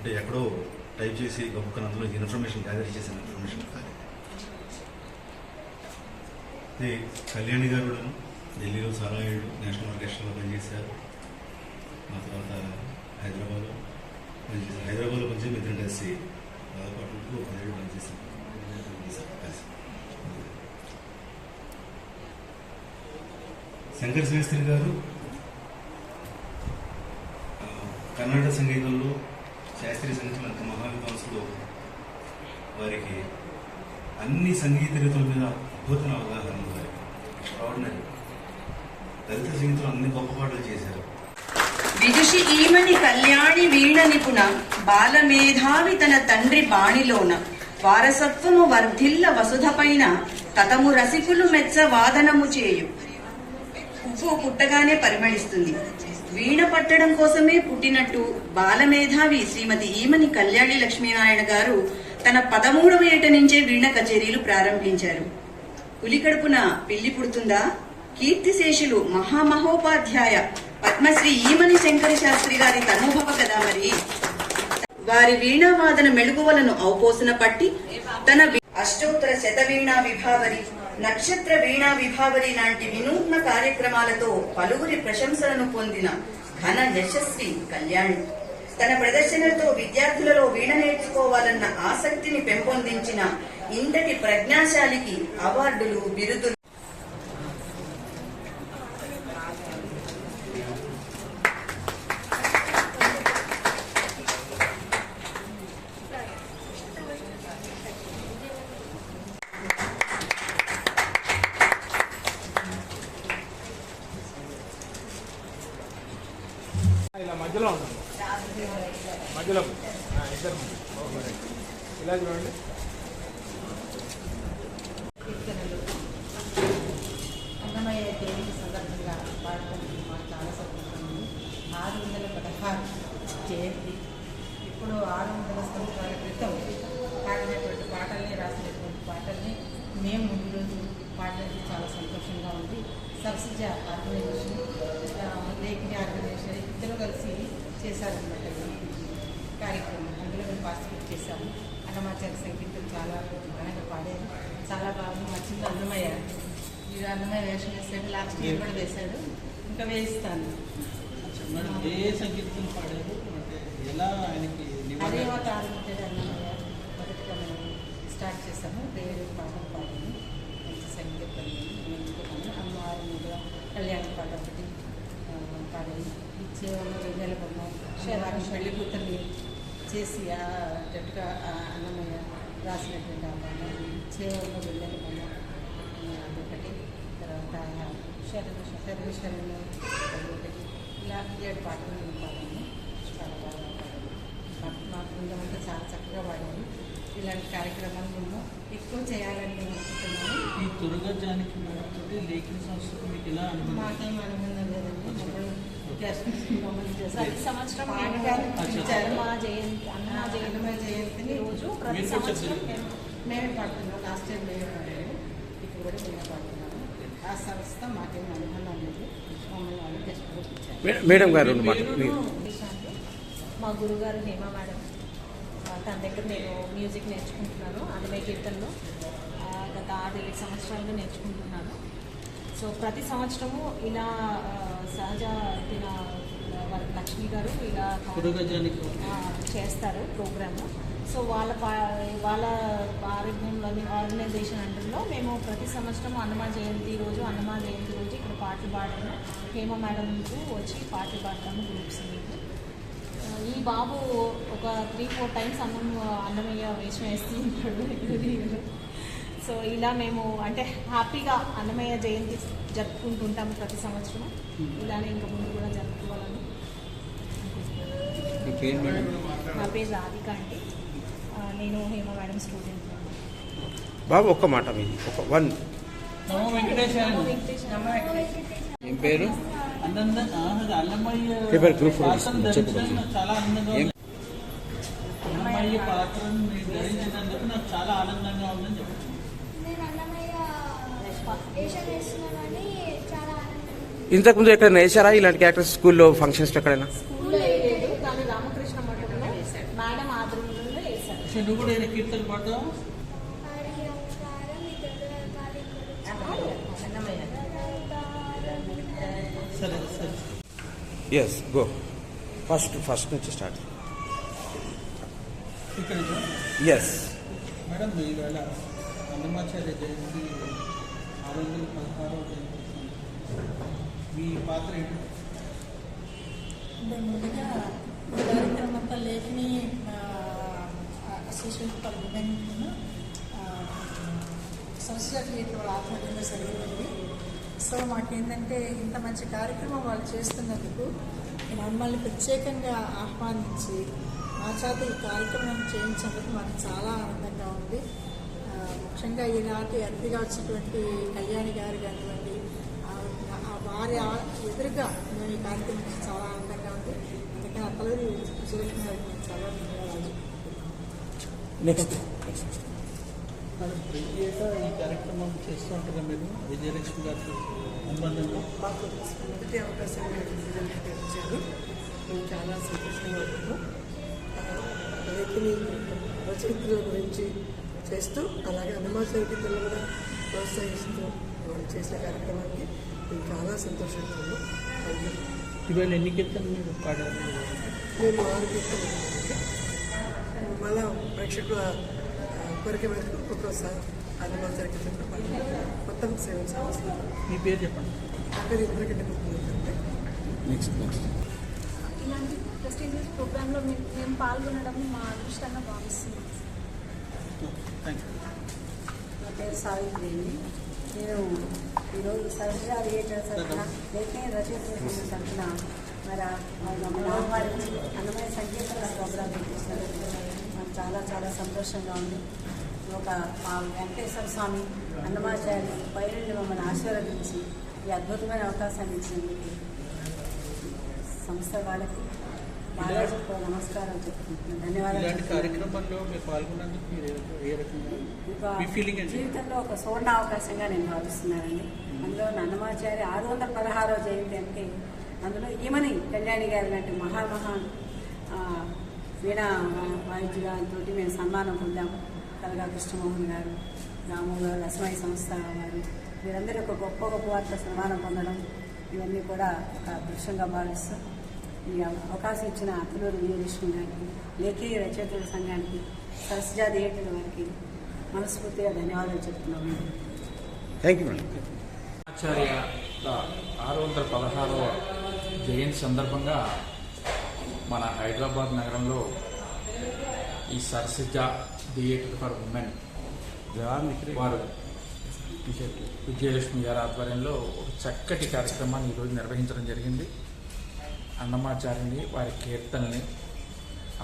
అంటే ఎక్కడో టైప్ చేసి గొప్ప అందులో ఇన్ఫర్మేషన్ గ్యాదర్ చేసిన ఇన్ఫర్మేషన్ కాదు. కళ్యాణి గారు కూడా ఢిల్లీలో చాలా ఏళ్ళు నేషనల్ ఆర్కెస్ట్రాలో పనిచేశారు. ఆ తర్వాత హైదరాబాద్లో పనిచేశారు. హైదరాబాద్లో పనిచేసి మిత్రులు కలిసి దాదాపు పదిహేడు పనిచేశారు పనిచేశారు. కలిసి శంకర్ శాస్త్రి గారు కర్ణాటక సంగీతంలో శాస్త్రీయ సంగీతంలో అంత మహావిద్వాంసుడు వారికి అన్ని సంగీత రీతుల మీద అద్భుతమైన అవగాహన ఉంది వారికి. ఎక్స్ట్రాడినరీ దళిత సంగీతంలో అన్ని గొప్ప పాటలు చేశారు. విదుషి ఈమని కళ్యాణి వీణ నిపుణ బాలమేధావి తన తండ్రి బాణిలోన వారసత్వము వర్ధిల్ల వసుధపైన తతము రసికులు మెచ్చ వాదనము చేయు. పువ్వు పుట్టగానే పరిమళిస్తుంది. వీణ పట్టడం కోసమే పుట్టినట్టు బాలమేధావి శ్రీమతి ఈమని కళ్యాణి లక్ష్మీనారాయణ గారు తన పదమూడవ ఏట నుంచే వీణ కచేరీలు ప్రారంభించారు. పులికడుపున పిల్లి పుడుతుందా? కీర్తిశేషులు మహామహోపాధ్యాయ పద్మశ్రీ ఈమని శంకర శాస్త్రి గారి తనుభవ కదా మరి. వారి వీణావాదన మెళుగువలను ఔపోసన పట్టి తన అష్టోత్తర శతవీణా విభావరి నక్షత్ర వీణా విభావరి లాంటి వినూత్న కార్యక్రమాలతో పలువురి ప్రశంసలను పొందిన ఘన యశస్వి కళ్యాణ్. తన ప్రదర్శనలతో విద్యార్థులలో వీణ నేర్చుకోవాలన్న ఆసక్తిని పెంపొందించిన ఇంతటి ప్రజ్ఞాశాలికి అవార్డులు బిరుదులు మధ్యలో ఇద్దరు ఓకే. ఇలా చూడండి. కీర్తనలు అన్నమయ్య జయంతి సందర్భంగా పాడటానికి మాకు చాలా సంతోషం ఆరు వందల పదహారు జయంతి. ఇప్పుడు ఆరు వందల సంవత్సరాల క్రితం పాడినటువంటి పాటల్ని రాసినటువంటి పాటల్ని మేము ఈరోజు పాడడానికి చాలా సంతోషంగా ఉంది. సబ్సిజ ఆర్గనైజేషన్ ఆ, లేఖని ఆర్గనైజేషన్ ఇద్దరు కలిసి చేశారనమాట కార్యక్రమం. అందులో పార్టిసిపేట్ చేశాము. అన్నమాచార్య సంగీతం చాలా బాగా పాడారు. చాలా బాగా మా చిన్న అన్నమయ్య మీరు అన్నమయ్య వేషం వేసాడు లాస్ట్ ఇయర్ కూడా వేశాడు. ఇంకా వేయిస్తాను. ఏ సంగీతం పాడారు? ఎలా ఆయనకి అదే అవతారం ఉంటుంది అన్నమయ్య మొదటిగా మనం స్టార్ట్ చేసాము దేవుడు పాటలు పాడాము. మంచి సంగీతం ఎంచుకున్నాము అమ్మవారి మీద కళ్యాణ పాట ఒకటి పాడాము. ఇచ్చేవాళ్ళు వెన్నెల బొమ్మ శరాన్ని పెళ్ళి కూతుర్ని చేసి ఆ జట్టుగా అన్నమయ్య రాసినటువంటి ఆ పాట ఇచ్చేవాళ్ళు వెన్నెల బొమ్మ అదొకటి. తర్వాత శరణ శరణ శరణ అదొకటి ఇలా ఏడు పాటలు పాడాము చాలా బాగా మాకు మా బృందం అంతా చాలా చక్కగా పాడాము ఇలాంటి కార్యక్రమాలు మేము ఎక్కువ చేయాలని మేము అనుకుంటున్నాము ఈ దుర్గజానికి లేఖన సంస్థకు మీకు అనుబంధం లేదండి. మమ్మల్ని జస్ట్ మమ్మల్ని just ప్రతి సంవత్సరం పాడడానికి అచ్చా. పిలిచారు. అన్నమా జయంతి అన్నమా జయంతి అన్నమయ్య జయంతిని రోజు ప్రతి సంవత్సరం. మేము పాడుతున్నాం లాస్ట్ టైం మేమే పాడాము ఇప్పుడు కూడా మేమే పాడుతున్నాము. ఆ సంస్థ మాకేం అనుబంధం లేదు. మమ్మల్ని వాళ్ళు మే- మేడం గారు మా గురుగారు హేమ మేడం. తన దగ్గర నేను మ్యూజిక్ నేర్చుకుంటున్నాను. అన్నమయ్య కీర్తనలో గత ఆరు ఏడు సంవత్సరాలుగా నేర్చుకుంటున్నాను. సో ప్రతి సంవత్సరము ఇలా సహజ ఇలా వాళ్ళ లక్ష్మి గారు ఇలా చేస్తారు ప్రోగ్రాము. సో వాళ్ళ పా వాళ్ళ ఆరోగ్యంలోని ఆర్గనైజేషన్ అండర్లో మేము ప్రతి సంవత్సరం అన్నమా జయంతి రోజు అన్నమా జయంతి రోజు ఇక్కడ పాటలు పాడతాము హేమ మేడంకు వచ్చి పాటలు పాడతాము గ్రూప్స్ ఈ బాబు ఒక త్రీ ఫోర్ టైమ్స్ అన్నం అన్నమయ్య వేషం వేస్తూ ఉంటాడు. సో ఇలా మేము అంటే హ్యాపీగా అన్నమయ్య జయంతి జరుపుకుంటుంటాము ప్రతి సంవత్సరం ఇలానే ఇంకా ముందు కూడా జరుపుకోవాలని. నా పేరు రాధిక అండి. నేను హేమ మేడం స్టూడెంట్ బాబు ఒక్క మాట మీది ఒక వన్ ఏం పేరు? పేపర్ గ్రూప్ చాలా అన్నమయ్య పాత్రను మీరు ధరించినందుకు నాకు ఆనందంగా ఉందని. ఇంతకుముందు ఎక్కడైనా వేసారా ఇలాంటి క్యారెక్టర్స్ స్కూల్లో ఫంక్షన్స్ ఎక్కడైనా? నువ్వు కూడా ఏదైనా కీర్తన పాడతావా సరే సరే. ఎస్ గో ఫస్ట్ ఫస్ట్ నుంచి స్టార్ట్. ఎస్ మేడం ఈవేళ అన్నమాచార్య జయంతి ఆరు వందల పదహారవ జయంతి. మీ పాత్ర ఏంటి అంటే ముందుగా ఈ కార్యక్రమంతో Lekhini association for women Saraswati theatre వాళ్ళ ఆధ్వర్యంలో జరిగిందండి. సో మాకేంటంటే ఇంత మంచి కార్యక్రమం వాళ్ళు చేస్తున్నందుకు మమ్మల్ని ప్రత్యేకంగా ఆహ్వానించి మా చేత ఈ కార్యక్రమం చేయించినందుకు మాకు చాలా ఆనందంగా ఉంది. ముఖ్యంగా ఈనాటి అతిథిగా వచ్చినటువంటి కళ్యాణి గారు కానివ్వండి ఆ- వారి ఎదురుగా మేము ఈ కార్యక్రమం చాలా ఆనందంగా ఉంది. అందుకని అప్పలూరి విజయలక్ష్మి గారికి చాలా ధన్యవాదాలు. నెక్స్ట్ మేడం ఈ కార్యక్రమం చేస్తూ ఉంటారా మీరు? విజయలక్ష్మి గారి అనుబంధంగా మాకు మొదటి అవకాశం విజయలక్ష్మి ఇచ్చారు. మేము చాలా సంతోషంగా ఉన్నాము. రైతుని రచయితల గురించి చేస్తూ అలాగే హనుమాన్ గీతలు కూడా ప్రోత్సహిస్తూ వాళ్ళు చేసిన కార్యక్రమానికి మేము చాలా యూ. ఇవాళ ఎన్ని కీర్తనలు మీరు పాడారు? మేము ఆరు గీతలు మళ్ళా ప్రేక్షకుల కోరిక మేరకు ఒక్కోసారి హనుమాన్ గీతలు పాడాము మొత్తం సెవెన్ సాంగ్స్ మీ పేరు చెప్పండి. అక్కడ ఇద్దరికంటే గుర్తుందంటే నెక్స్ట్ నెక్స్ట్ ఇలాంటి ప్రెస్టీజియస్ ప్రోగ్రాంలో మేము మేము పాల్గొనడం మా అదృష్టంగా భావిస్తున్నాం. యూ నా పేరు సావిత్రి నేను ఈరోజు సరస్వతి థియేటర్ తరఫున లేఖనే రచయిత తరఫున మరి అన్నమయ్య సంగీత ప్రోగ్రాం పెట్టిస్తున్నారు నాకు చాలా చాలా సంతోషంగా ఉంది. ఒక మా వెంకటేశ్వర స్వామి అన్నమాచార్య పైరుండి మమ్మల్ని ఆశీర్వదించి ఈ అద్భుతమైన అవకాశాన్ని ఇచ్చినందుకు సంస్థ వాళ్ళకి బాగా నమస్కారం చెప్తున్నాను. ధన్యవాదాలు జీవితంలో ఒక సువర్ణ అవకాశంగా నేను భావిస్తున్నానండి. అందులో నన్నమాచారి ఆరు వందల పదహారో జయంతి అంటే అందులో ఈమని కళ్యాణి గారి లాంటి మహామహా వీణా వాయిద్యులతో మేము సన్మానం పొందాము కలగా కృష్ణమోహన్ గారు రాము గారు రసమయ సంస్థ వారు. వీరందరూ ఒక గొప్ప గొప్ప వారితో సన్మానం పొందడం ఇవన్నీ కూడా ఒక దృశ్యంగా భావిస్తూ ఈ అవకాశం ఇచ్చిన అతలూరు విజయలక్ష్మి గారికి లేఖి రచయితల సంఘానికి సరస్జా థియేటర్ వారికి మనస్ఫూర్తిగా ధన్యవాదాలు చెప్తున్నాము థ్యాంక్ యూ మేడం ఆచార్య ఆరు వందల పదహారవ జయంతి సందర్భంగా మన హైదరాబాద్ నగరంలో ఈ సరసిజ థియేటర్ ఫర్ ఉమెన్ వారు విజయలక్ష్మి గారి ఆధ్వర్యంలో ఒక చక్కటి కార్యక్రమాన్ని ఈరోజు నిర్వహించడం జరిగింది. అన్నమాచార్యుని వారి కీర్తనని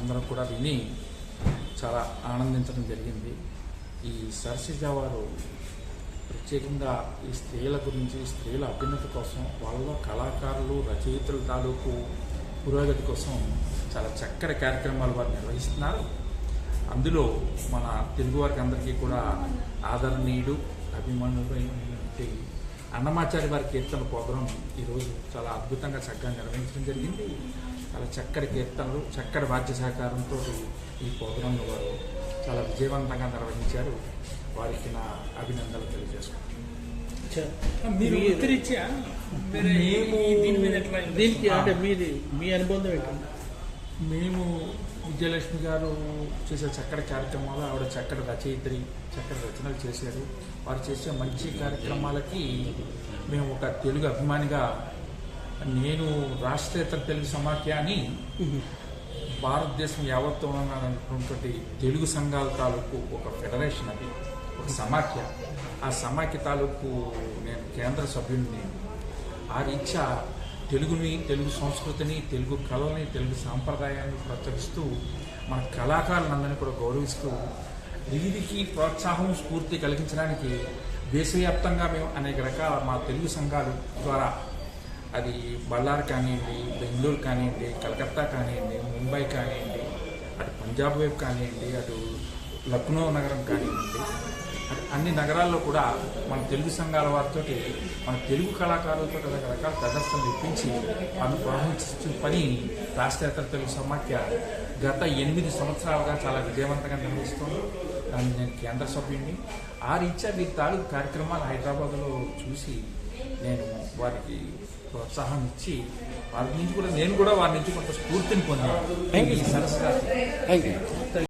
అందరం కూడా విని చాలా ఆనందించడం జరిగింది. ఈ సరసిజ వారు ప్రత్యేకంగా ఈ స్త్రీల గురించి స్త్రీల అభ్యున్నతి కోసం వాళ్ళ కళాకారులు రచయితల తాలూకు పురోగతి కోసం చాలా చక్కటి కార్యక్రమాలు వారు నిర్వహిస్తున్నారు. అందులో మన తెలుగు వారికి అందరికీ కూడా ఆదరణీయుడు అభిమానులైనటువంటి అన్నమాచారి వారి కీర్తన ప్రోగ్రాం ఈరోజు చాలా అద్భుతంగా చక్కగా నిర్వహించడం జరిగింది. చాలా చక్కటి కీర్తనలు చక్కటి వాద్య సహకారంతో ఈ ప్రోగ్రాంను వారు చాలా విజయవంతంగా నిర్వహించారు. వారికి నా అభినందనలు తెలియజేసుకుంటున్నాను. మీరు మేము దీని మీద ఎట్లా దీనికి. అంటే మీది మీ అనుబంధం మేము విజయలక్ష్మి గారు చేసే చక్కటి కార్యక్రమాలు ఆవిడ చక్కటి రచయిత్రి చక్కటి రచనలు చేశారు. వారు చేసే మంచి కార్యక్రమాలకి మేము ఒక తెలుగు అభిమానిగా నేను రాష్ట్రేతర తెలుగు సమాఖ్య అని భారతదేశం యావత్తులో ఉన్నటువంటి తెలుగు సంఘాల తాలూకు ఒక ఫెడరేషన్ అది ఒక సమాఖ్య. ఆ సమాఖ్య తాలూకు నేను కేంద్ర సభ్యుడిని ఆ రీత్యా తెలుగుని తెలుగు సంస్కృతిని తెలుగు కళని తెలుగు సాంప్రదాయాన్ని ప్రోత్సహిస్తూ మన కళాకారులందరినీ కూడా గౌరవిస్తూ వీరికి ప్రోత్సాహం స్ఫూర్తి కలిగించడానికి దేశవ్యాప్తంగా మేము అనేక రకాల మా తెలుగు సంఘాలు ద్వారా అది బళ్ళారి కానివ్వండి బెంగళూరు కానివ్వండి కలకత్తా కానివ్వండి ముంబై కానివ్వండి అటు పంజాబ్ వైపు కానివ్వండి అటు లక్నో నగరం కానివ్వండి అన్ని నగరాల్లో కూడా మన తెలుగు సంఘాల వారితో మన తెలుగు కళాకారులతో రకరకాల ప్రదర్శనలు ఇప్పించి వారిని ప్రోత్సహించే పని రాష్ట్రేతర తెలుగు సమాఖ్య గత ఎనిమిది సంవత్సరాలుగా చాలా విజయవంతంగా నిర్వహిస్తుంది. దాన్ని నేను కేంద్ర సభ్యుడిని. ఆ రీత్యా వీరి తాలూకు కార్యక్రమాలు హైదరాబాద్లో చూసి నేను వారికి ప్రోత్సాహం ఇచ్చి వారి నుంచి కూడా నేను కూడా వారి నుంచి కొంత స్ఫూర్తిని పొందాను. ఈ సరస్సు